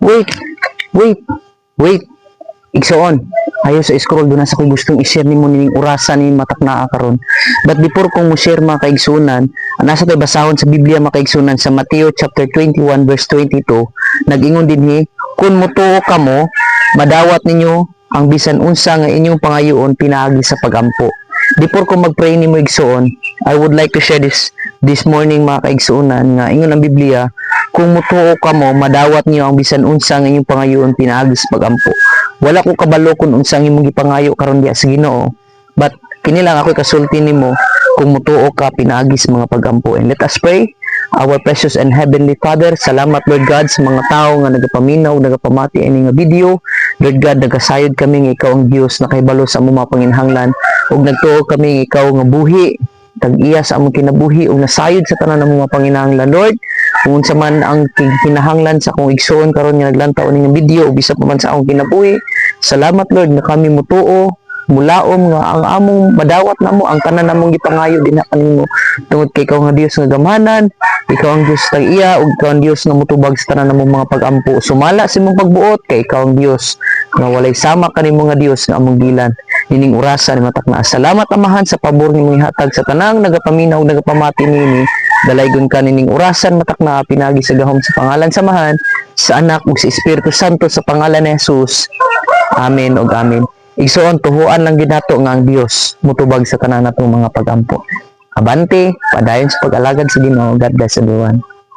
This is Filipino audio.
Wait, wait, wait. Igsoon. Ayaw sa scroll doon na sa kung gustong i-share ni mo ning orasan ni matak naa karon. But before kung mo share mga kaigsunan, nasa tayo basahon sa Biblia mga kaigsunan sa Mateo chapter 21 verse 22, nag-ingon din hi, kung mutuo ka mo, madawat ninyo ang bisan unsa nga inyong pangayoon pinaagi sa pagampo. Before ko mag-pray ni mo igsuon, I would like to share this this morning mga kaigsuunan nga ingon ang Biblia, kung mutuo ka mo, madawat niyo ang bisan unsa nga inyong pangayoon pinaagi sa pagampo. Wala ko kabalo kung unsang imong gipangayo karon diya sa Ginoo. But kini lang ako kasulti nimo kung mutuo ka pinaagi sa mga pagampo. And let us pray. Our precious and heavenly Father, salamat Lord God sa mga tao nga nagapaminaw, nagapamati ini nga video. Lord God, nagasayod kami nga ikaw ang Dios na kahibalo sa among mga panginhanglan ug nagtuo kami nga ikaw nga buhi tag-iya sa among kinabuhi ug nasayod sa tanan ng mga panginahanglan Lord kung unsa man ang kinahanglan sa akong igsoon karon nga naglantaw ning video ug bisa pa man sa akong kinabuhi. Salamat Lord nga kami mutuo. Mulaom nga ang among madawat namo ang tanan namong gipangayo dinha kanimo tungod kay ikaw nga Dios nga gamanan ikaw ang Dios tag iya ug ikaw ang Dios nga mutubag sa tanan namong mga pagampo. Sumala sa imong pagbuot kay ikaw ang Dios nga walay sama kanimo nga Dios nga among gilan. Nining orasan matak na salamat amahan sa pabor nimong ihatag sa tanang nagapaminaw nagapamati nini dalaygon ka nining orasan matak na pinagi sa gahom sa pangalan samahan sa anak ug sa Espiritu Santo sa pangalan ni Jesus. Amen ug amen. Igsoon tuhuan lang ginato nga ang Dios mutubag sa tanan natong mga pagampo. Abante padayon sa pag-alagad sa Ginoo. God bless everyone